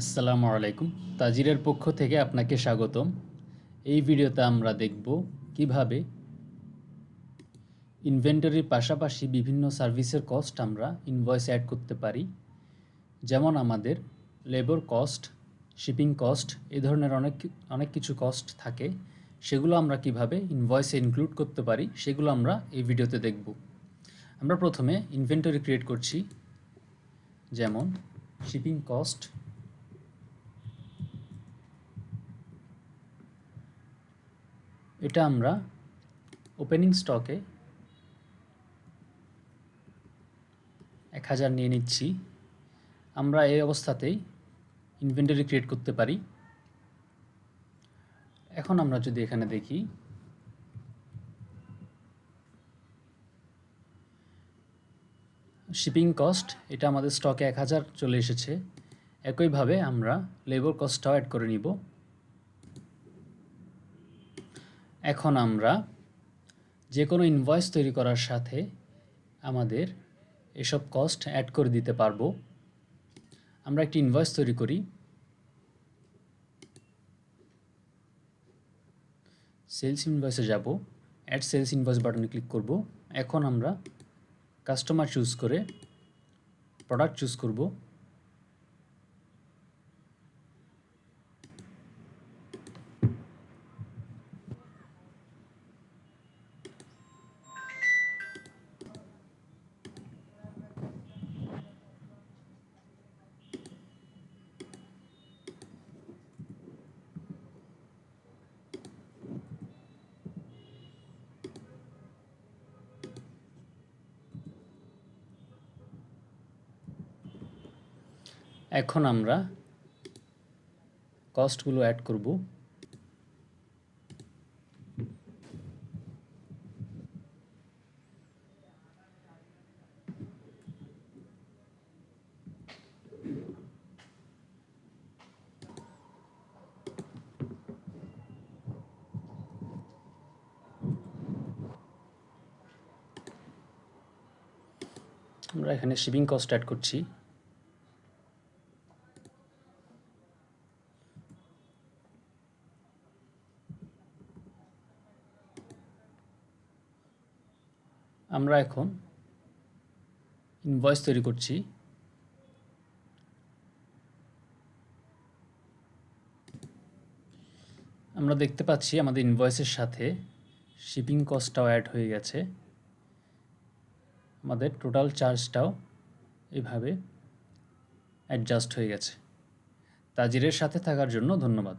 আসসালামু আলাইকুম। তাজিরের পক্ষ থেকে আপনাকে স্বাগতম। এই ভিডিওতে আমরা দেখব কীভাবে ইনভেন্টরির পাশাপাশি বিভিন্ন সার্ভিসের কস্ট আমরা ইনভয়েস অ্যাড করতে পারি। যেমন আমাদের লেবার কস্ট, শিপিং কস্ট এই ধরনের অনেক অনেক কিছু কস্ট থাকে। সেগুলো আমরা কীভাবে ইনভয়েসে ইনক্লুড করতে পারি, সেগুলো আমরা এই ভিডিওতে দেখব। আমরা প্রথমে ইনভেন্টরি ক্রিয়েট করছি। যেমন, শিপিং কস্ট এটা আমরা ওপেনিং স্টকে এক হাজার নিয়ে নিচ্ছি। আমরা এই অবস্থাতেই ইনভেন্টারি ক্রিয়েট করতে পারি। এখন আমরা যদি এখানে দেখি শিপিং কস্ট এটা আমাদের স্টকে এক হাজার চলে এসেছে। একইভাবে আমরা লেবার কস্টটাও অ্যাড করে নিব। এখন আমরা যে কোনো ইনভয়েস তৈরি করার সাথে আমাদের এসব কস্ট অ্যাড করে দিতে পারব। আমরা একটি ইনভয়েস তৈরি করি। সেলস ইনভয়েসে যাব। অ্যাড সেলস ইনভয়েস বাটনে ক্লিক করব। এখন আমরা কাস্টমার চুজ করে প্রোডাক্ট চুজ করব। এখন আমরা কস্টগুলো অ্যাড করব। আমরা এখানে শিপিং কস্ট অ্যাড করছি। আমরা এখন ইনভয়েস তৈরি করছি। আমরা দেখতে পাচ্ছি আমাদের ইনভয়েসের সাথে শিপিং কস্টটাও অ্যাড হয়ে গেছে। আমাদের টোটাল চার্জটাও এভাবে অ্যাডজাস্ট হয়ে গেছে। তাজিরের সাথে থাকার জন্য ধন্যবাদ।